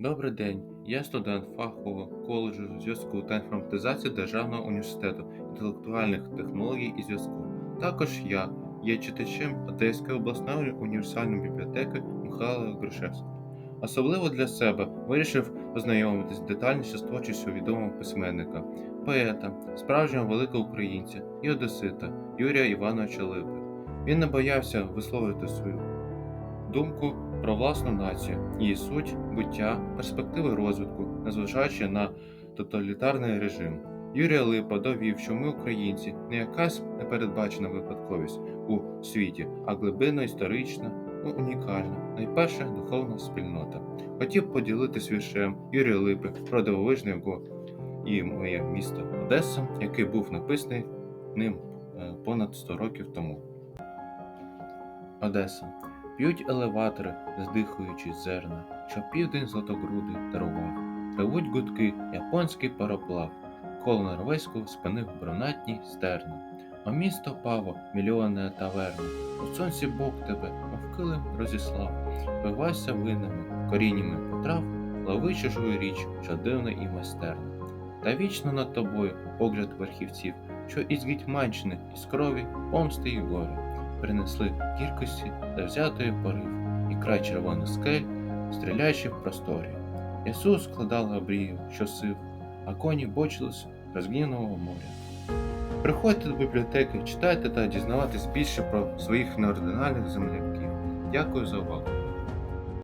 Добрий день, я студент фахового коледжу зв'язку та інформатизації Державного університету інтелектуальних технологій і зв'язку. Також я є читачем Одеської обласної універсальної бібліотеки Михайла Грушевського. Особливо для себе вирішив ознайомитись детальніше з творчістю відомого письменника, поета, справжнього великого українця і одесита Юрія Івановича Липи. Він не боявся висловити свою думку про власну націю, її суть, буття, перспективи розвитку, незважаючи на тоталітарний режим. Юрій Липа довів, що ми, українці, не якась непередбачена випадковість у світі, а глибинна історична, ну, унікальна, найперша духовна спільнота. Хотів поділитись віршем Юрія Липи про дивовижне його і моє місто Одеса, який був написаний ним е, понад 100 років тому. Одеса. П'ють елеватори, здихуючи зерна, що південь златогрудий дарував. Ревуть гудки, японський пароплав, коло норвезьку спинив бронатні стерна. А місто паво, мільйонне таверна, у сонці Бог тебе, мов килим розіслав. Пивайся винами, коріннями потрав, лови чужую річ, що дивна і майстерна. Та вічно над тобою погляд верхівців, що із Гетьманщини, із крові, помсти й горя принесли кількості та взятої порив, і край червоних скель, стріляючи в просторі. Ісус складав обрію, що сив, а коні бочились розгнівного моря. Приходьте до бібліотеки, читайте та дізнавайтесь більше про своїх неординальних земляків. Дякую за увагу.